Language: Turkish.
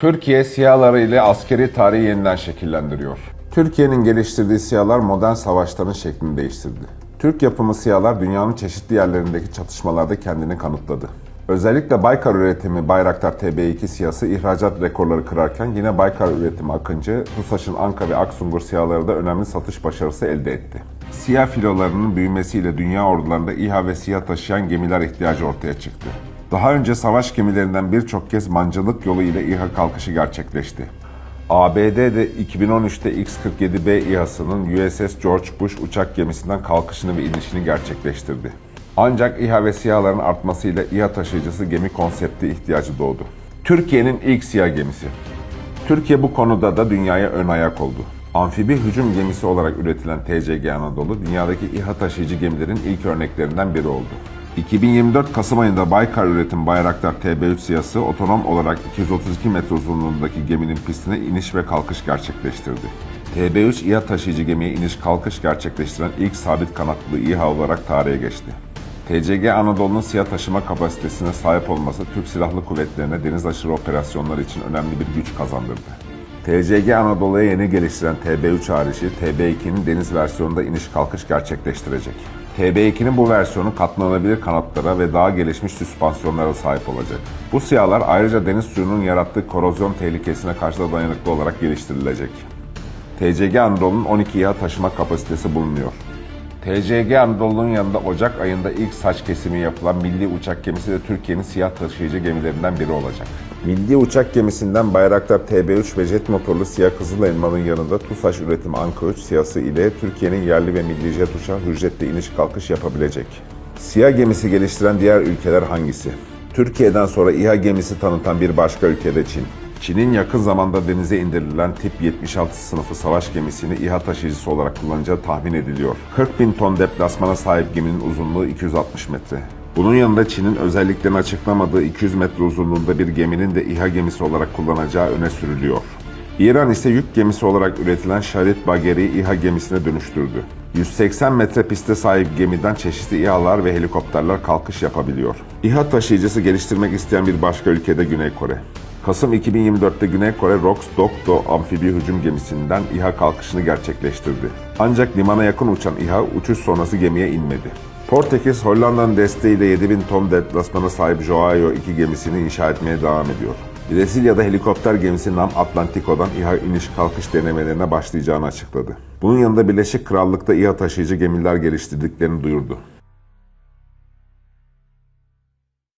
Türkiye siyaları ile askeri tarihi yeniden şekillendiriyor. Türkiye'nin geliştirdiği siyalar modern savaşların şeklini değiştirdi. Türk yapımı siyalar dünyanın çeşitli yerlerindeki çatışmalarda kendini kanıtladı. Özellikle Baykar üretimi Bayraktar TB2 siyası ihracat rekorları kırarken yine Baykar üretimi Akıncı, TUSAŞ'ın Anka ve Aksungur siyaları da önemli satış başarısı elde etti. Siyah filolarının büyümesiyle dünya ordularında İHA ve SİHA taşıyan gemiler ihtiyacı ortaya çıktı. Daha önce savaş gemilerinden birçok kez mancılık yolu ile İHA kalkışı gerçekleşti. ABD'de 2013'te X-47B İHA'sının USS George Bush uçak gemisinden kalkışını ve inişini gerçekleştirdi. Ancak İHA ve SİHA'ların artmasıyla İHA taşıyıcısı gemi konsepti ihtiyacı doğdu. Türkiye'nin ilk SİHA gemisi. Türkiye bu konuda da dünyaya ön ayak oldu. Amfibi hücum gemisi olarak üretilen TCG Anadolu, dünyadaki İHA taşıyıcı gemilerin ilk örneklerinden biri oldu. 2024 Kasım ayında Baykar üretim Bayraktar TB3 siyası otonom olarak 232 metre uzunluğundaki geminin pistine iniş ve kalkış gerçekleştirdi. TB3 İHA taşıyıcı gemiye iniş kalkış gerçekleştiren ilk sabit kanatlı İHA olarak tarihe geçti. TCG Anadolu'nun siyah taşıma kapasitesine sahip olması Türk Silahlı Kuvvetleri'ne deniz aşırı operasyonları için önemli bir güç kazandırdı. TCG Anadolu'ya yeni geliştiren TB3 harici TB2'nin deniz versiyonunda iniş kalkış gerçekleştirecek. TB2'nin bu versiyonu katlanabilir kanatlara ve daha gelişmiş süspansiyonlara sahip olacak. Bu siyalar ayrıca deniz suyunun yarattığı korozyon tehlikesine karşı da dayanıklı olarak geliştirilecek. TCG Anadolu'nun 12 İHA taşıma kapasitesi bulunuyor. TCG Anadolu'nun yanında Ocak ayında ilk saç kesimi yapılan milli uçak gemisi de Türkiye'nin siyah taşıyıcı gemilerinden biri olacak. Milli uçak gemisinden Bayraktar TB3 ve jet motorlu siyah Kızıl Elma'nın yanında TUSAŞ üretim Anka 3 siyası ile Türkiye'nin yerli ve milli jet uçağı ücretle iniş kalkış yapabilecek. Siyah gemisi geliştiren diğer ülkeler hangisi? Türkiye'den sonra İHA gemisi tanıtan bir başka ülkede Çin. Çin'in yakın zamanda denize indirilen tip 76 sınıfı savaş gemisini İHA taşıyıcısı olarak kullanacağı tahmin ediliyor. 40 bin ton deplasmana sahip geminin uzunluğu 260 metre. Bunun yanında Çin'in özelliklerini açıklamadığı 200 metre uzunluğunda bir geminin de İHA gemisi olarak kullanacağı öne sürülüyor. İran ise yük gemisi olarak üretilen Şarit Bagheri'yi İHA gemisine dönüştürdü. 180 metre piste sahip gemiden çeşitli İHA'lar ve helikopterler kalkış yapabiliyor. İHA taşıyıcısı geliştirmek isteyen bir başka ülkede Güney Kore. Kasım 2024'te Güney Kore ROX Dokdo amfibi hücum gemisinden İHA kalkışını gerçekleştirdi. Ancak limana yakın uçan İHA uçuş sonrası gemiye inmedi. Portekiz, Hollanda'nın desteğiyle 7000 ton deplasmana sahip Joao 2 gemisini inşa etmeye devam ediyor. Brezilya'da helikopter gemisi Nam Atlantico'dan İHA iniş kalkış denemelerine başlayacağını açıkladı. Bunun yanında Birleşik Krallık'ta İHA taşıyıcı gemiler geliştirdiklerini duyurdu.